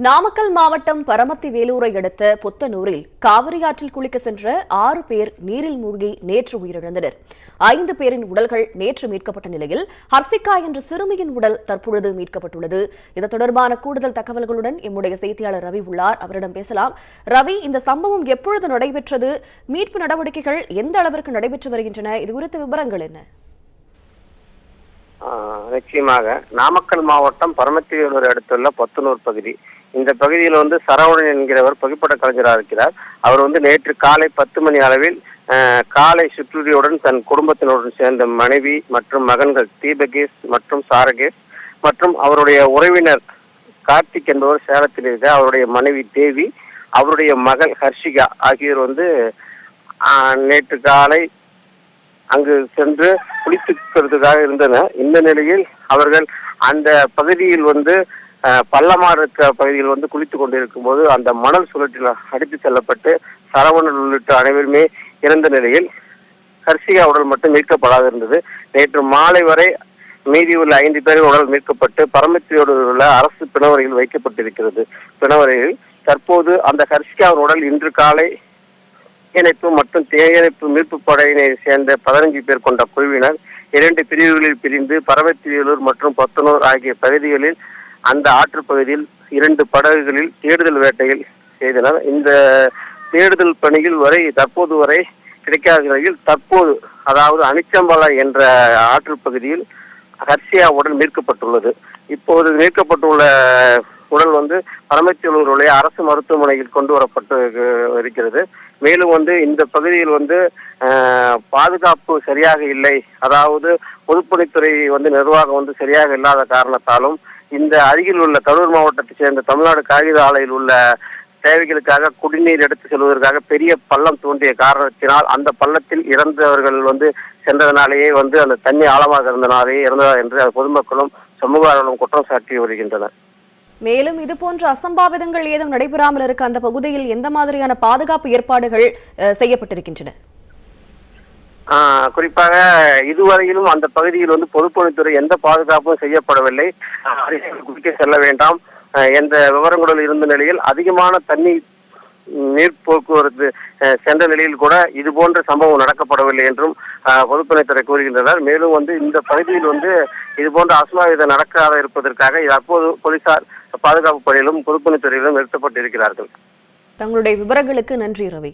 நாமக்கல் மாவட்டம் பரமத்தி வேலூரை அடுத்த புத்தனூரில் காவிரி ஆற்றில் குளிக்க சென்ற ஆறு பேர் நீரில் மூழ்கி நேற்று உயிரிழந்தனர். ஐந்து பேரின் உடல்கள் நேற்று மீட்கப்பட்ட நிலையில் ஹர்சிகா என்ற சிறுமியின் உடல் தற்பொழுது மீட்கப்பட்டுள்ளது. இது தொடர்பான கூடுதல் தகவல்களுடன் எம்முடைய செய்தியாளர் ரவி உள்ளார். அவரிடம் பேசலாம். ரவி இந்த சம்பவம் எப்பொழுது நடைபெற்றது? மீட்பு நடவடிக்கைகள் எந்த அளவிற்கு நடைபெற்று வருகின்றன? இது குறித்த விவரங்கள் என்ன? ஆஹ் நிச்சயமாக. நாமக்கல் மாவட்டம் பரமத்திவேலூர் அடுத்துள்ள பொத்தனூர் பகுதி. இந்த பகுதியில் வந்து சரவணன் என்கிறவர் புகைப்பட கலைஞராக இருக்கிறார். அவர் வந்து நேற்று காலை பத்து மணி அளவில் காலை சுற்றுலியுடன் தன் குடும்பத்தினருடன் சேர்ந்த மனைவி மற்றும் மகன்கள் தீபகேஷ் மற்றும் சாரகேஷ் மற்றும் அவருடைய உறவினர் கார்த்திக் என்பவர் சேலத்தில் இருக்க அவருடைய மனைவி தேவி அவருடைய மகள் ஹர்ஷிகா ஆகியோர் வந்து நேற்று காலை அங்கு சென்று குளித்துக்கிறதுக்காக இருந்தனர். இந்த நிலையில் அவர்கள் அந்த பகுதியில் வந்து அஹ், பள்ளமாறு இருக்க பகுதியில் வந்து குளித்துக் கொண்டிருக்கும் போது அந்த மணல் சுழற்றில் அடித்து செல்லப்பட்டு சரவணன் உள்ளிட்ட அனைவருமே இறந்த நிலையில் ஹர்ஷிகா உடல் மட்டும் மீட்கப்படாது இருந்தது. நேற்று மாலை வரை மீதி உள்ள ஐந்து பேரின் உடல் மீட்கப்பட்டு பரமத்தியோடு உள்ள அரசு பிணவரையில் வைக்கப்பட்டிருக்கிறது. பிணவரையில் தற்போது அந்த ஹர்ஷிகாவின் உடல் இன்று காலை தீயணைப்பு மற்றும் தீயணைப்பு மீட்பு படையினை சேர்ந்த பதினஞ்சு பேர் கொண்ட குழுவினர் இரண்டு பிரிவுகளில் பிரிந்து பரவத்திவேலூர் மற்றும் பத்தனூர் ஆகிய பகுதிகளில் அந்த ஆற்றுப்பகுதியில் இரண்டு படகுகளில் தேடுதல் வேட்டையில் செய்தனர். இந்த தேடுதல் பணியில் வரை தற்போது வரை கிடைக்காத நிலையில் தற்போது அதாவது அனிச்சம்பலா என்ற ஆற்றுப்பகுதியில் பகுதியில் ஹர்ஷியா உடல் மீட்கப்பட்டுள்ளது. இப்போது மீட்கப்பட்டுள்ள உடல் வந்து பரமத்தியூருடைய அரசு மருத்துவமனையில் கொண்டு வரப்பட்டு இருக்கிறது. மேலும் வந்து இந்த பகுதியில் வந்து பாதுகாப்பு சரியாக இல்லை. அதாவது பொதுப்பணித்துறை வந்து நிர்வாகம் வந்து சரியாக இல்லாத காரணத்தாலும் இந்த அருகில் உள்ள கரூர் மாவட்டத்தைச் சேர்ந்த தமிழ்நாடு காகித ஆலையில் உள்ள தேவைகளுக்காக குடிநீர் எடுத்து செல்வதற்காக பெரிய பள்ளம் தோன்றிய காரணத்தினால் அந்த பள்ளத்தில் இறந்தவர்கள் வந்து சென்றதனாலேயே வந்து அந்த தண்ணி ஆழமாக இருந்தனாலேயே இறந்ததா என்று பொதுமக்களும் சமூக ஆர்வலும் குற்றம் சாட்டி வருகின்றனர். மேலும் இது போன்ற அசம்பாவிதங்கள் ஏதும் நடைபெறாமல் இருக்க அந்த பகுதியில் எந்த மாதிரியான பாதுகாப்பு ஏற்பாடுகள் செய்யப்பட்டிருக்கின்றன? குறிப்பாக இதுவரையிலும் அந்த பகுதியில் வந்து பொதுப்பணித்துறை எந்த பாதுகாப்பும் செய்யப்படவில்லை. குளிக்க செல்ல வேண்டாம். என்ற விவரங்களுடன் இருந்த நிலையில் அதிகமான தண்ணீர் நீர் போக்குவரத்து சென்ற நிலையில் கூட இது போன்ற சம்பவம் நடக்கப்படவில்லை என்றும் பொதுப்பணித்துறை கூறுகின்றனர். மேலும் வந்து இந்த பகுதியில் வந்து இது போன்ற அசம்பாவிதம் நடக்காத இருப்பதற்காக தற்போது போலீசார் பாதுகாப்பு பணியிலும் பொதுப்பணித்துறையிலும் நிறுத்தப்பட்டிருக்கிறார்கள். தங்களுடைய விவரங்களுக்கு நன்றி ரவி.